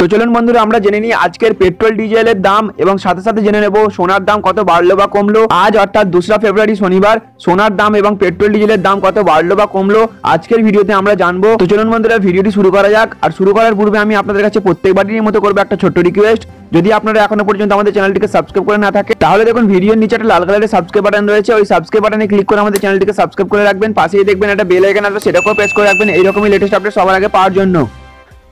তো চলুন বন্ধুরা, আমরা জেনে নিই আজকের পেট্রোল, ডিজেলের দাম এবং সাথে সাথে জেনে নেব সোনার দাম কত বাড়লো বা কমলো। আজ অর্থাৎ দোসরা ফেব্রুয়ারি শনিবার, সোনার দাম এবং পেট্রোল, ডিজেলের দাম কত বাড়লো বা কমলো আজকের ভিডিওতে আমরা জানব। তো চলুন বন্ধুরা, ভিডিওটি শুরু করা যাক। আর শুরু করার পূর্বে আমি আপনাদের কাছে প্রত্যেকবারই মতো করব একটা ছোট্ট রিকোয়েস্ট যদি আপনারা এখনও পর্যন্ত আমাদের চ্যানেলটিকে সাবস্ক্রাইব করে না থাকে তাহলে দেখুন, ভিডিওর নিচে একটা লাল কালারের সাবস্ক্রাইব বাটন রয়েছে। ওই সাবস্ক্রাইব বাটনে ক্লিক করে আমাদের চ্যানেলটিকে সাবস্ক্রাইব করে রাখবেন। পাশেই দেখবেন একটা বেল আইকন আসবে সেটাকেও প্রেস করে রাখবেন। এইরকমই লেটেস্ট আপডেট সবার আগে পাওয়ার জন্য।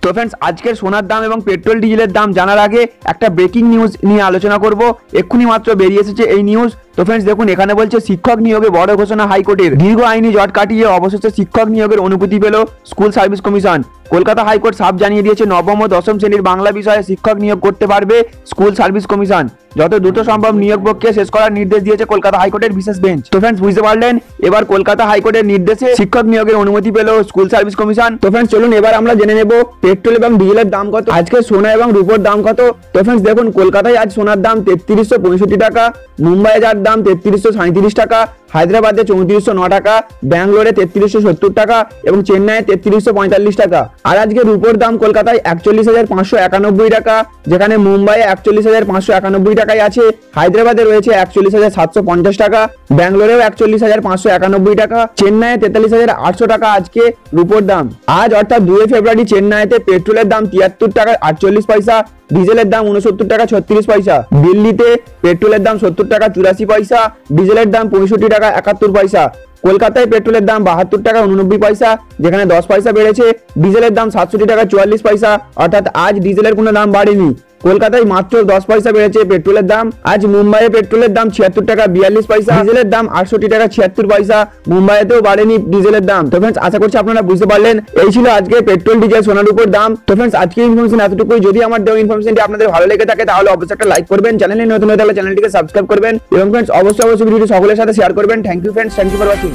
তো ফ্রেন্ডস আজকের সোনার দাম এবং পেট্রোল ডিজেলের দাম জানার আগে একটা ব্রেকিং নিউজ নিয়ে আলোচনা করব। এক্ষুনি মাত্র বেরিয়ে এসেছে এই নিউজ তো ফ্রেন্ডস দেখুন, এখানে বলছে শিক্ষক নিয়োগে বড় ঘোষণা হাইকোর্টের। দীর্ঘ আইনি জট কাটিয়ে অবশেষে শিক্ষক নিয়োগের অনুমতি পেল school service commission. Kolkata high court সাপ জানিয়ে দিয়েছে, নবম ও দশম শ্রেণির বাংলা বিষয়ে শিক্ষক নিয়োগ করতে পারবে স্কুল সার্ভিস কমিশন। যত দ্রুত সম্ভব নিয়োগ প্রক্রিয়া শেষ করার নির্দেশ দিয়েছে কলকাতা হাইকোর্টের বিশেষ বেঞ্চ। তো ফ্রেন্ডস বুঝতে পারলেন? এবার কলকাতা হাইকোর্টের নির্দেশে শিক্ষক নিয়োগের অনুমতি পেল স্কুল সার্ভিস কমিশন। তো ফ্রেন্ডস চলুন এবার আমরা জেনে নেব পেট্রোল এবং ডিজেলের দাম কত। আজকে সোনা এবং রূপোর দাম কত। তো ফ্রেন্ডস দেখুন, কলকাতায় আজ সোনার দাম তেত্রিশশো পঁয়ষট্টি টাকা, মুম্বাইয়ে যার দাম তেত্রিশশো সাঁত্রিশ টাকা। হায়দ্রাবাদে চৌত্রিশশো ন টাকা, ব্যাঙ্গালোরে তেত্রিশশো সত্তর টাকা এবং চেন্নাইয়ে তেত্রিশশো পঁয়তাল্লিশ টাকা। আর আজকে রুপোর দাম কলকাতায় একচল্লিশ হাজার পাঁচশো একানব্বই টাকা, যেখানে মুম্বাইয়ে একচল্লিশ হাজার পাঁচশো একানব্বই টাকায় আছে, হায়দ্রাবাদে রয়েছে একচল্লিশ হাজার সাতশো পঞ্চাশ টাকা, ব্যাঙ্গালোরেও একচল্লিশ হাজার পাঁচশো একানব্বই টাকা, চেন্নাইয়ে তেতাল্লিশ হাজার আটশো টাকা আজকে রুপোর দাম। আজ অর্থাৎ দুই ফেব্রুয়ারি চেন্নাইতে পেট্রোলের দাম তিয়াত্তর টাকা আটচল্লিশ পয়সা, ডিজেলের দাম উনসত্তর টাকা ছত্রিশ পয়সা। দিল্লিতে পেট্রোলের দাম সত্তর টাকা চুরাশি পয়সা, ডিজেলের দাম পঁয়ষট্টি টাকা একাত্তর পয়সা। কলকাতায় পেট্রোলের দাম বাহাত্তর টাকা উননব্বই পয়সা, যেখানে দশ পয়সা বেড়েছে, ডিজেলের দাম সাতষট্টি টাকা চুয়াল্লিশ পয়সা, অর্থাৎ আজ ডিজেলের কোনো দাম বাড়েনি। কলকাতায় মাত্র দশ পয়সা বেড়েছে পেট্রোলের দাম। আজ মুম্বাইয়ে পেট্রোলের দাম ছিয়াত্তর টাকা বিয়াল্লিশ পয়সা, ডিজেলের দাম আটষট্টি টাকা ছিয়াত্তর পয়সা। মুম্বাইতেও বাড়েনি ডিজেলের দাম। তো ফ্রেন্ডস আশা করছি আপনারা বুঝতে পারলেন, এই ছিল আজকে পেট্রোল, ডিজেল, সোনার উপর দাম। তো ফ্রেন্ডস আজকে ইনফরমেশন এতটুকুই। যদি আমার দেওয়া ইনফরমেশনটি আপনাদের ভালো লেগে থাকে, তাহলে অবশ্যই একটা লাইক করবেন চ্যানেলে নতুন হয়ে থাকলে চ্যানেলটিকে সাবস্ক্রাইব করবেন। এবং ফ্রেন্ডস অবশ্যই অবশ্যই ভিডিওটি সকলের সাথে শেয়ার করবেন। Thank you friends thank you for watching